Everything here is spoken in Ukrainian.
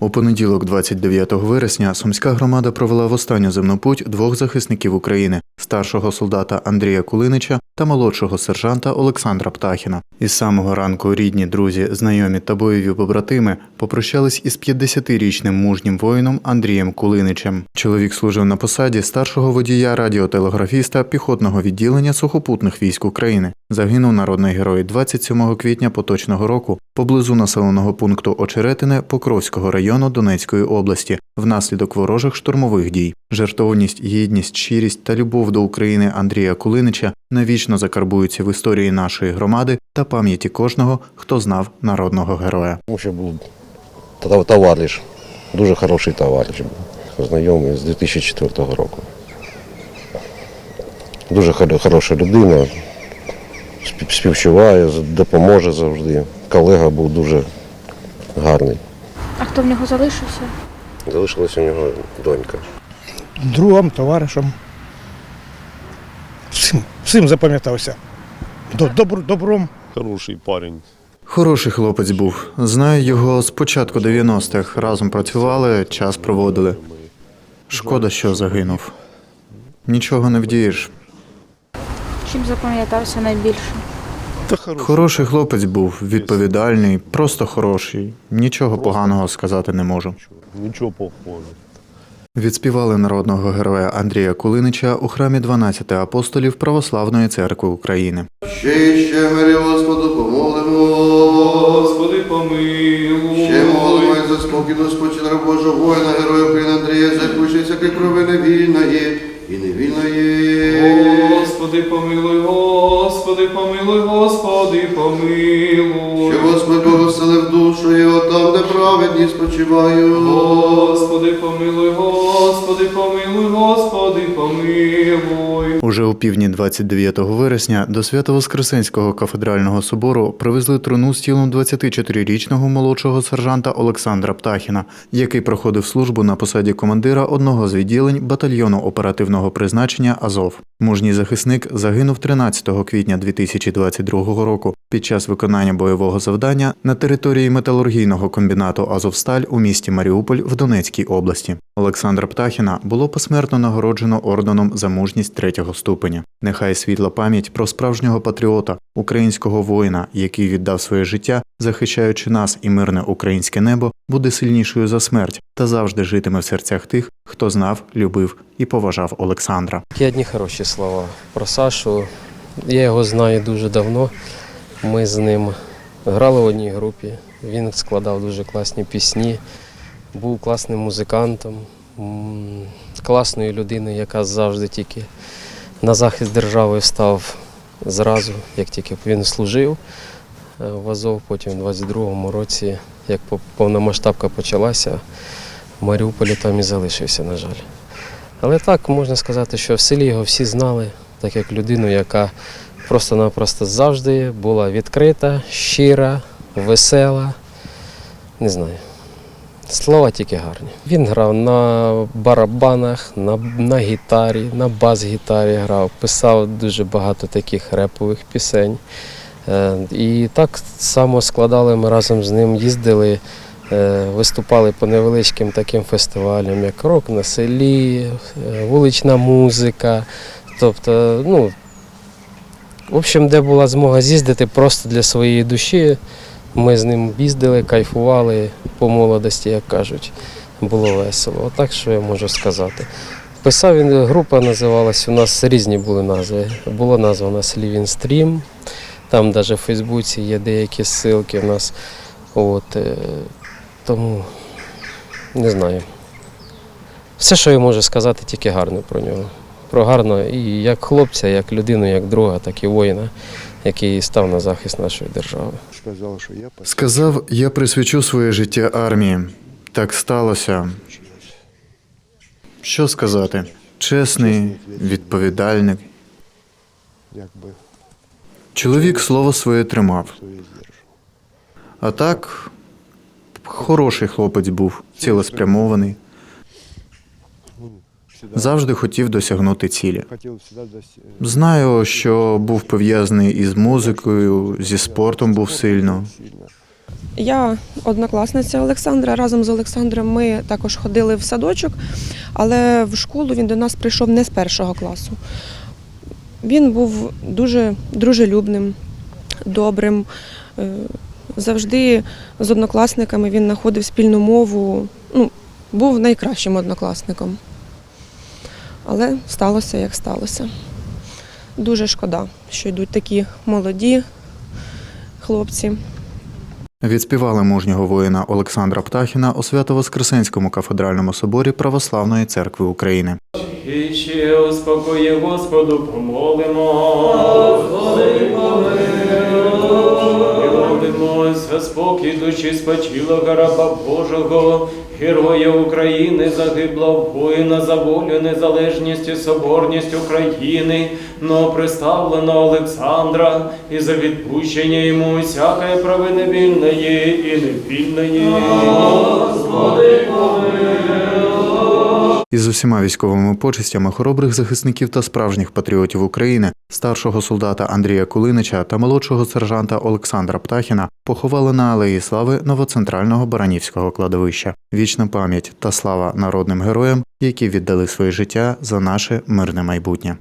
У понеділок, 29 вересня, сумська громада провела в останню земну путь двох захисників України старшого солдата Андрія Кулинича та молодшого сержанта Олександра Птахіна. Із самого ранку рідні, друзі, знайомі та бойові побратими попрощались із 50-річним мужнім воїном Андрієм Кулиничем. Чоловік служив на посаді старшого водія радіотелеграфіста піхотного відділення сухопутних військ України. Загинув народний герой 27 квітня поточного року поблизу населеного пункту Очеретине Покровського району Донецької області внаслідок ворожих штурмових дій. Жертовність, гідність, щирість та любов до України Андрія Кулинича навічно закарбуються в історії нашої громади та пам'яті кожного, хто знав народного героя. Що був товариш, дуже хороший товариш був, знайомий з 2004 року. Дуже хороша людина, співчуває, допоможе завжди. Колега був дуже гарний. А хто в нього залишився? Залишилася у нього донька. другом, товаришем. Всім, всім запам'ятався. Добр, добром. Хороший парень. Хороший хлопець був. Знаю його з початку 90-х. Разом працювали, час проводили. Шкода, що загинув. Нічого не вдієш. Чим запам'ятався найбільше? Та хороший. Хороший хлопець був, відповідальний, просто хороший. Нічого поганого сказати не можу. Нічого плохого. Відспівали народного героя Андрія Кулинича у храмі 12 апостолів Православної церкви України. Ще ще мирі Господу помолимо. Господи, помилуй. Ще молимо за спокій до спочинку Божого воїна, героя України Андрія, закушай всякої провини вільної і невільної. Господи, помилуй, Господи, помилуй, Господи, помилуй. Що Господь де спочиваю. Господи, помилуй, Господи, помилуй, Господи, помилуй. Уже у півдні 29 вересня до Свято-Воскресенського кафедрального собору привезли труну з тілом 24-річного молодшого сержанта Олександра Птахіна, який проходив службу на посаді командира одного з відділень батальйону оперативного призначення Азов. Мужній захисник загинув 13 квітня 2022 року під час виконання бойового завдання на території металургійного комбінату Азовсталь у місті Маріуполь в Донецькій області. Олександра Птахіна було посмертно нагороджено орденом за мужність третього ступеня. Нехай світла пам'ять про справжнього патріота, українського воїна, який віддав своє життя, захищаючи нас і мирне українське небо, буде сильнішою за смерть та завжди житиме в серцях тих, хто знав, любив і поважав Олександра. Є одні хороші слова про Сашу. Я його знаю дуже давно. Ми з ним грали в одній групі. Він складав дуже класні пісні, був класним музикантом, класною людиною, яка завжди тільки на захист держави став зразу, як тільки він служив е, в Азов, потім у 22-му році, як повномасштабка почалася, в Маріуполі там і залишився, на жаль. Але так можна сказати, що в селі його всі знали, так як людину, яка просто-напросто завжди була відкрита, щира, весела. Не знаю. Слова тільки гарні. Він грав на барабанах, на, на гітарі, на бас-гітарі грав, писав дуже багато таких репових пісень. Е, І так само складали ми разом з ним, їздили, е, виступали по невеличким таким фестивалям, як рок на селі, е, вулична музика. Тобто, ну, в общем, де була змога з'їздити просто для своєї душі. Ми з ним їздили, кайфували по молодості, як кажуть. Було весело. Отак, що я можу сказати. Писав він, група називалась, у нас різні були назви. Була назва у нас Living Stream, там навіть в Фейсбуці є деякі ссылки у нас. От, е, тому не знаю. Все, що я можу сказати, тільки гарне про нього. Про гарно і як хлопця, як людину, як друга, так і воїна, який став на захист нашої держави. Сказав, я присвячу своє життя армії. Так сталося. Що сказати? Чесний, відповідальний. якби Чоловік слово своє тримав. А так, хороший хлопець був, цілеспрямований. Завжди хотів досягнути цілі. Знаю, що був пов'язаний із музикою, зі спортом був сильно. сильно. Я однокласниця Олександра. Разом з Олександром ми також ходили в садочок, але в школу він до нас прийшов не з першого класу. Він був дуже дружелюбним, добрим. е, Завжди з однокласниками він знаходив спільну мову. Ну, був найкращим однокласником. Але сталося, як сталося. Дуже шкода, що йдуть такі молоді хлопці. Відспівали мужнього воїна Олександра Птахіна у Свято-Воскресенському кафедральному соборі Православної церкви України. І успокої Господу помолимо. І молимось за спокій душі спочилого раба Божого, героя України, загиблого воїна за волю, незалежність і соборність України, но приставленого Олександра і за відпущення йому всякої провини вільної і невільної. Із усіма військовими почестями хоробрих захисників та справжніх патріотів України, старшого солдата Андрія Кулинича та молодшого сержанта Олександра Птахіна поховали на алеї слави новоцентрального Баранівського кладовища. Вічна пам'ять та слава народним героям, які віддали своє життя за наше мирне майбутнє.